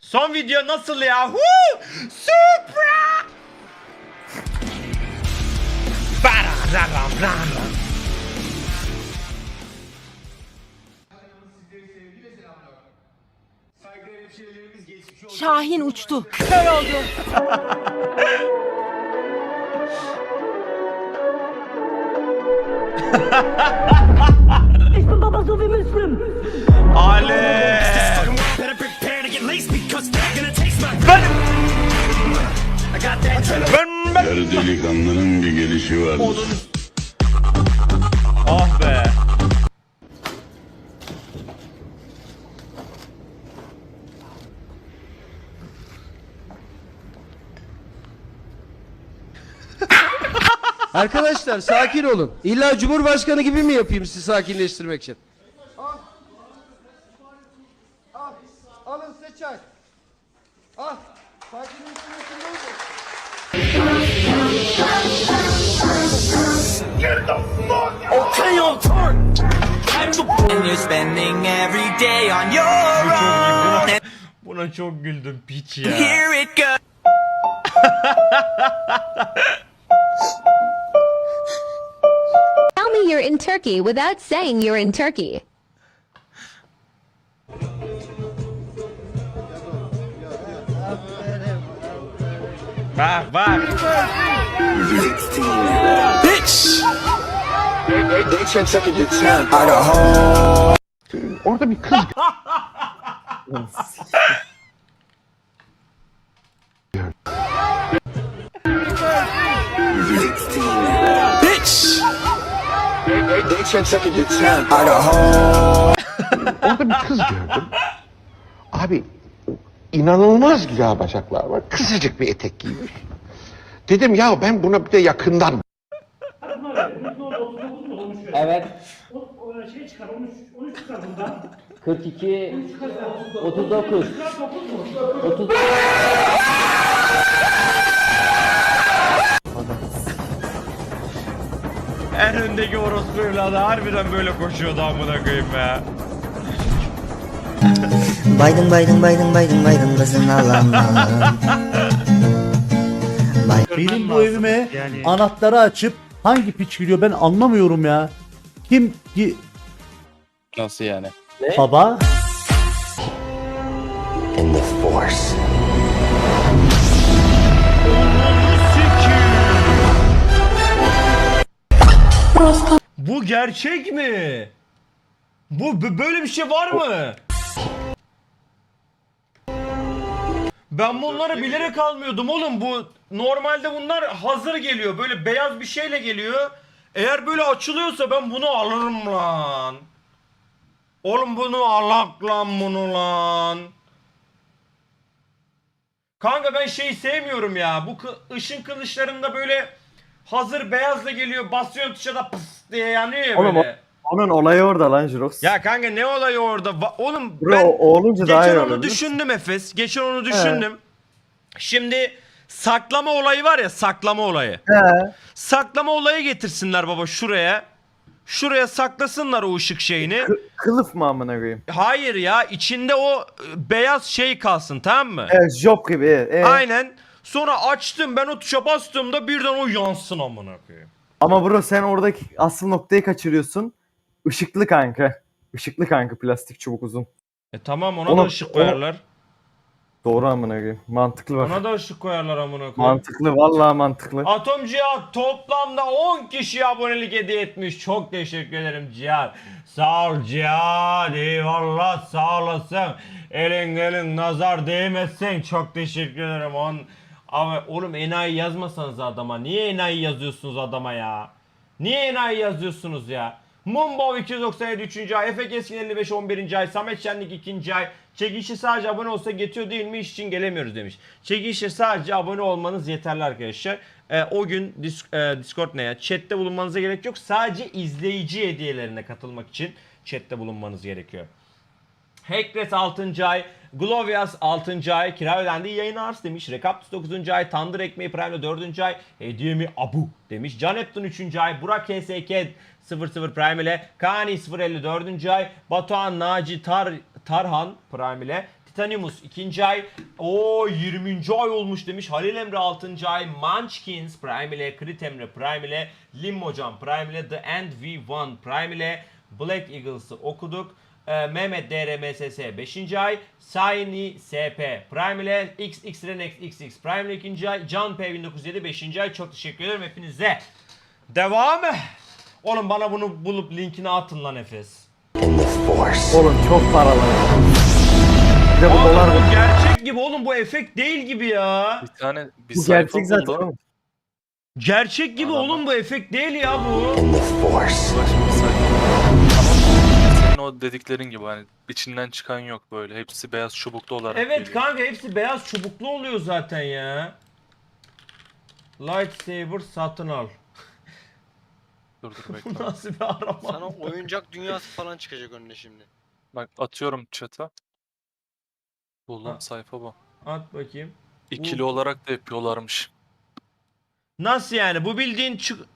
Son video nasıl ya? Woo! Supra! Şahin uçtu. Kör oldu. Ale! Ben, ben. Her delikanlının bir gelişi. Onun... Ah be. Arkadaşlar sakin olun. İlla Cumhurbaşkanı gibi mi yapayım sizi sakinleştirmek için? Al. Alın size çay. Al. Sakinleştirmek için? Okay, on target. I'm the and you're spending every day on your own. And Buna çok güldüm piç ya. here it goes. Tell me you're in Turkey without saying you're in Turkey. Bak bak. Bitch. Bitch. Orada bir kız gördüm. Abi inanılmaz güzel bacaklar var. Kısacık bir etek giymiş. Dedim ya ben buna bir de yakından Evet. şey çıkar 13 13 çıkar bundan. 42 39 30 En öndeki orospu evladı harbiden böyle koşuyordu amına koyayım ya. Biden Biden Biden Biden Biden kızın alamam. Benim bu evime anahtarı açıp hangi piç giriyor ben anlamıyorum ya. Kim ki Nasıl yani? baba? In the force. Bu gerçek mi? Bu böyle bir şey var mı? Ben bunları bilerek almıyordum oğlum. Bu normalde bunlar hazır geliyor. Böyle beyaz bir şeyle geliyor. Eğer böyle açılıyorsa ben bunu alırım lan. Oğlum bunu alak lan bunu lan. Kanka ben şeyi sevmiyorum ya. Bu kı- ışın kılıçlarında böyle hazır beyazla geliyor. Basıyorsun tuşa da pıs diye yanıyor ya Oğlum o- böyle. Onun olayı orada lan Jirox. Ya kanka ne olayı orada? Va- Oğlum Bro, ben olunca daha geçen iyi onu olur, değil mi? düşündüm Efes. Geçen onu düşündüm. Şimdi saklama olayı var ya saklama olayı. He. Saklama olayı getirsinler baba şuraya. Şuraya saklasınlar o ışık şeyini. Kı- kılıf mı amına koyayım? Hayır ya içinde o e, beyaz şey kalsın tamam mı? Evet, job gibi. E, Aynen. Sonra açtım ben o tuşa bastığımda birden o yansın amına koyayım. Ama bro sen oradaki asıl noktayı kaçırıyorsun. Işıklı kanka. Işıklı kanka plastik çubuk uzun. E tamam ona Ona- da ışık koyarlar. Doğru amına koyayım. Mantıklı bak. Ona da ışık koyarlar amına koyayım. Mantıklı vallahi mantıklı. Atom Cihat toplamda 10 kişi abonelik hediye etmiş. Çok teşekkür ederim Cihat. Sağ ol Cihat. Eyvallah sağ olasın. Elin elin nazar değmezsen çok teşekkür ederim. On... Ama oğlum enayi yazmasanız adama. Niye enayi yazıyorsunuz adama ya? Niye enayi yazıyorsunuz ya? Mumbo 297 3. ay, Efe Keskin 55 11. ay, Samet Şenlik 2. ay. Çekişi sadece abone olsa geçiyor değil mi? İş için gelemiyoruz demiş. Çekişi sadece abone olmanız yeterli arkadaşlar. Ee, o gün dis- e, Discord ne ya? Chatte bulunmanıza gerek yok. Sadece izleyici hediyelerine katılmak için chatte bulunmanız gerekiyor. Hekres 6. ay, Glovias 6. ay, kira ödendi yayın arz demiş. Rekaptus 9. ay, Tandır Ekmeği Prime'le 4. ay, Hediye mi Abu demiş. Can Neptun 3. ay, Burak KSK 00 Prime ile, Kani 054. ay, Batuhan Naci Tar Tarhan Prime ile, Titanimus ikinci ay. O 20. ay olmuş demiş. Halil Emre 6. ay. Munchkins Prime ile Crit Emre Prime ile Limmocan Prime ile The End V1 Prime ile Black Eagles'ı okuduk. Ee, Mehmet DRMSS 5. ay. Saini SP Prime ile XX Renex XX Prime ile 2. ay. Can P1907 5. ay. Çok teşekkür ederim hepinize. Devam. Oğlum bana bunu bulup linkini atın lan Efes. Oğlum çok paralı. Bir de bu Oğlum dolar bu gerçek gibi oğlum bu efekt değil gibi ya. Bir tane bir bu sayfa gerçek zaten. buldum. Gerçek gibi oğlum bu efekt değil ya bu. Bak dediklerin gibi hani içinden çıkan yok böyle. Hepsi beyaz çubuklu olarak Evet geliyor. kanka hepsi beyaz çubuklu oluyor zaten ya. Lightsaber satın al. Dur dur Bu bekle. nasıl bir arama? Sana oyuncak dünyası falan çıkacak önüne şimdi. Bak atıyorum chat'e. Bulduğum Ha. sayfa bu. At bakayım. İkili Bu- olarak da yapıyorlarmış. Nasıl yani? Bu bildiğin çık...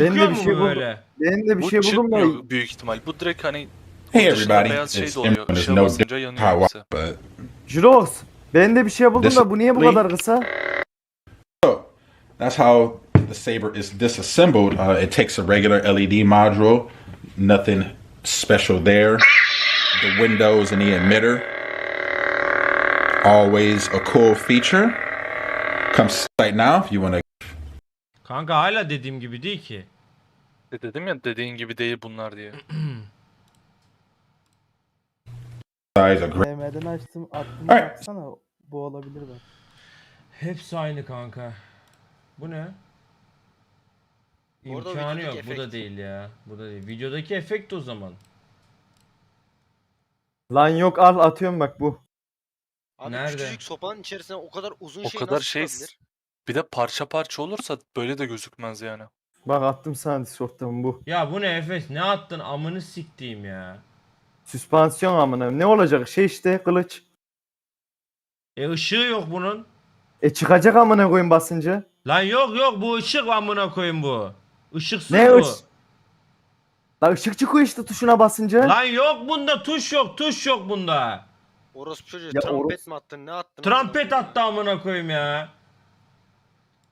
Ben de Çıkıyor bir mu şey bu buldum. böyle? Ben de bir bu şey buldum da çıkmıyor büyük ihtimal. Bu direkt hani Hey dışında everybody, beyaz şey it's de oluyor. Imran. There's Işığa no basınca yanıyor hepsi. but Jirox. Ben de bir şey buldum da bu niye bu kadar kısa? so that's how the saber is disassembled. Uh, it takes a regular LED module, nothing special there. The windows and the emitter, always a cool feature. Come sight now if you want to. Kanka hala dediğim gibi değil ki. De dedim ya dediğin gibi değil bunlar diye. Size a great. DM'den açtım attım Evet. baksana bu olabilir bak. Hepsi aynı kanka. Bu ne? Orada İmkanı videodaki yok. Bu da efekt. değil ya. Bu da değil. Videodaki efekt o zaman. Lan yok al atıyorum bak bu. Abi Nerede? küçücük sopanın içerisine o kadar uzun O şey kadar nasıl şey sığabilir? Bir de parça parça olursa böyle de gözükmez yani. Bak attım sana Discord'dan bu. Ya bu ne Efes? Ne attın? Amını siktiğim ya. Süspansiyon amına. Ne olacak? Şey işte kılıç. E ışığı yok bunun. E çıkacak amına koyun basınca. Lan yok yok bu ışık amına koyayım bu. Işıksız Ne bu. ış? Lan ışık çıkıyor işte tuşuna basınca. Lan yok bunda tuş yok tuş yok bunda. Orospu çocuğu Ya trompet mi attın ne attın? Trampet attı amına koyayım ya.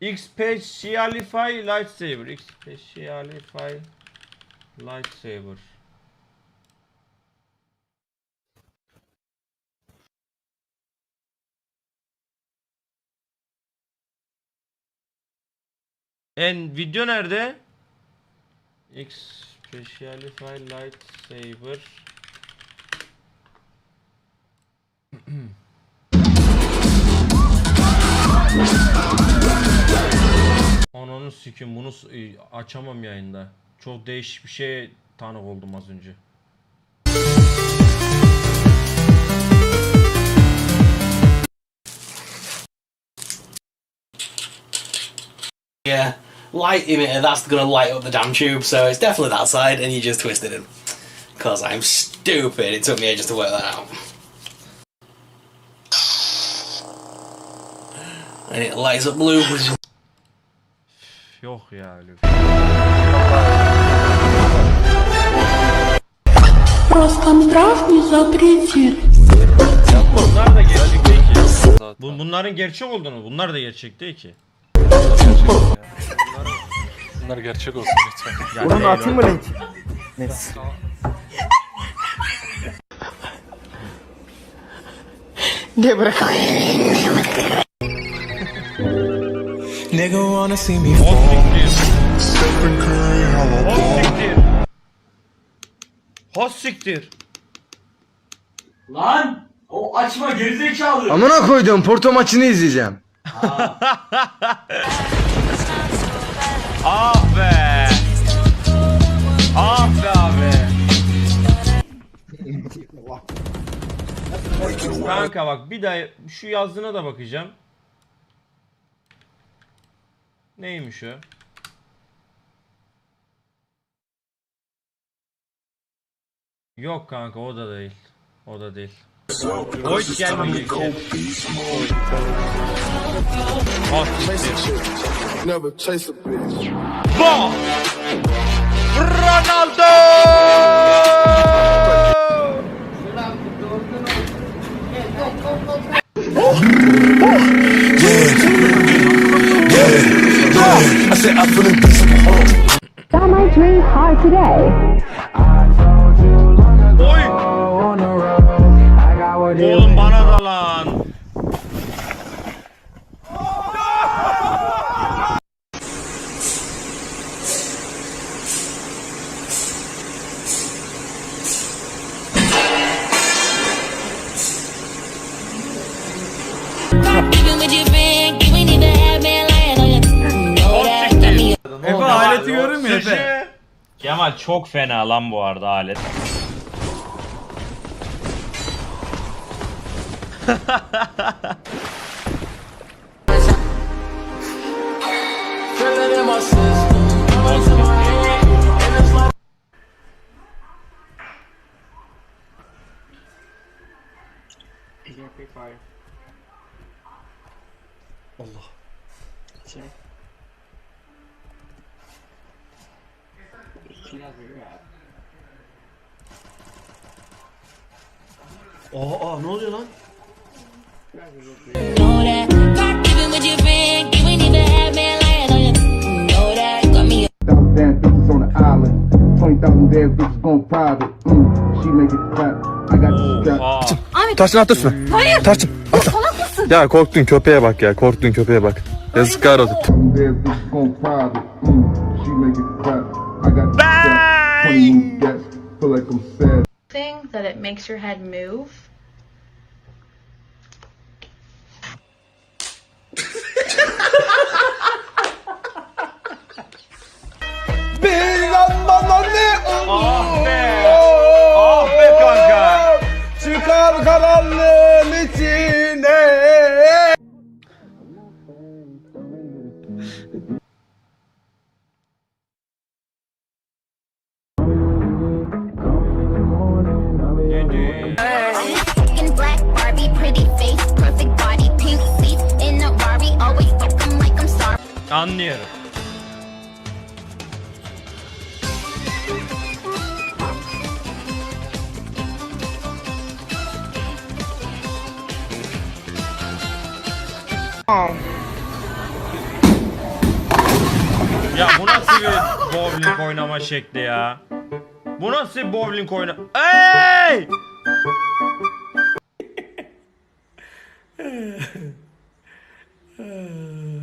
Xpecialify lightsaber. Xpecialify lightsaber. En video nerede? Xpecialify lightsaber. sikim bunu e, açamam yayında. Çok değişik bir şeye tanık oldum az önce. Yeah, light emitter, that's gonna light up the damn tube, so it's definitely that side, and you just twisted it. Because I'm stupid, it took me ages to work that out. And it lights up blue. Yok ya öyle. Bunlar da gerçek değil ki. Bu, bunların gerçek olduğunu, bunlar da gerçek değil ki. Bunlar gerçek olsun lütfen. Ya Bunun değil atayım mı link? Neyse. Nigga wanna see me O siktir. O siktir. Lan! O açma gerizekalı! Amına koydum Porto maçını izleyeceğim. Ah be. Ah be abi. Kanka bak bir daha şu yazdığına da bakacağım. Neymiş o? Yok kanka o da değil. O da değil. Void gelmeyecek. Ronaldo! Kemal çok fena lan bu arada alet. Taşın at üstüne. Hayır. Taşın. Ya korktun köpeğe bak ya. Korktun köpeğe bak. Yazıklar olsun. Bang! Thing that it makes your head move. Anlıyorum. Ya bu nasıl bir bowling oynama şekli ya? Bu nasıl bir bowling oyna... Ey!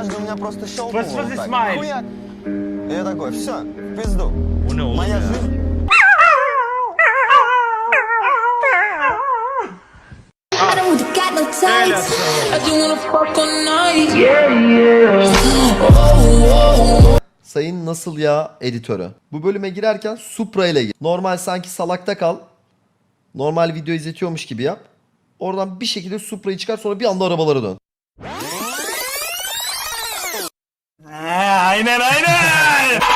Однажды у меня просто щелкнуло. Фас- фас- вот так. Исмаиль. Хуяк. И я такой, все, в пизду. Bu ne oğlum Моя ya? жизнь Sayın nasıl ya editörü. Bu bölüme girerken Supra ile gir. Normal sanki salakta kal. Normal video izletiyormuş gibi yap. Oradan bir şekilde Supra'yı çıkar sonra bir anda arabalara dön. ああ、会えないない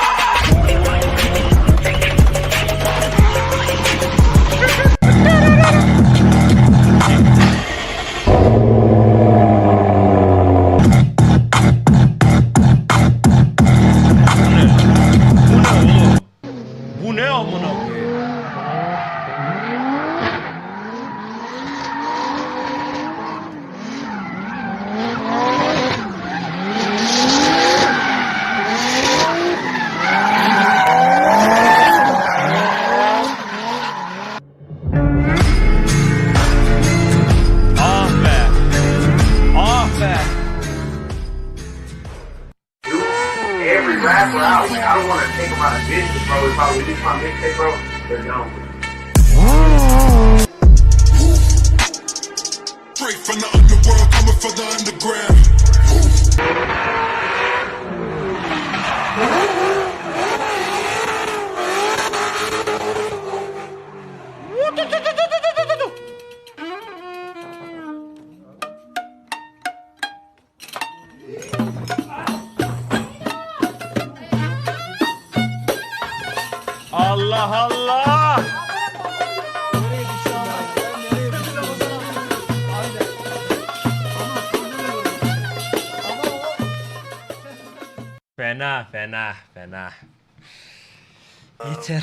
Straight from the underworld, coming for the underground. Fena fena. Yeter.